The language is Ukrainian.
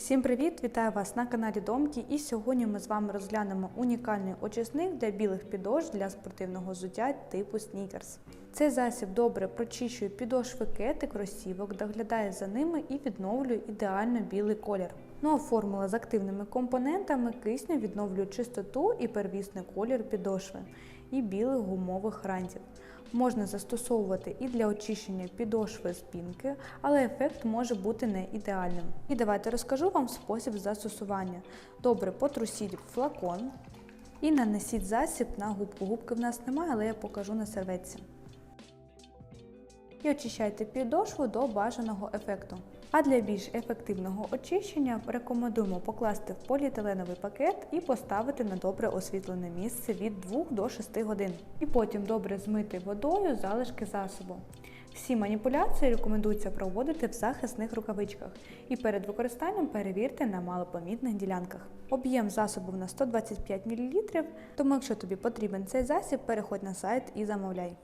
Всім привіт! Вітаю вас на каналі Домки. І сьогодні ми з вами розглянемо унікальний очисник для білих підошв для спортивного взуття типу снікерс. Цей засіб добре прочищує підошви кети кросівок, доглядає за ними і відновлює ідеально білий колір. Ну а формула з активними компонентами кисню відновлює чистоту і первісний колір підошви і білих гумових рандів. Можна застосовувати і для очищення підошви з пінки, але ефект може бути не ідеальним. І давайте розкажу вам спосіб застосування. Добре потрусіть флакон і нанесіть засіб на губку. Губки в нас немає, але я покажу на серветці. І очищайте підошву до бажаного ефекту. А для більш ефективного очищення рекомендуємо покласти в поліетиленовий пакет і поставити на добре освітлене місце від 2 до 6 годин. І потім добре змити водою залишки засобу. Всі маніпуляції рекомендується проводити в захисних рукавичках і перед використанням перевірте на малопомітних ділянках. Об'єм засобу на 125 мл, тому якщо тобі потрібен цей засіб, переходь на сайт і замовляй.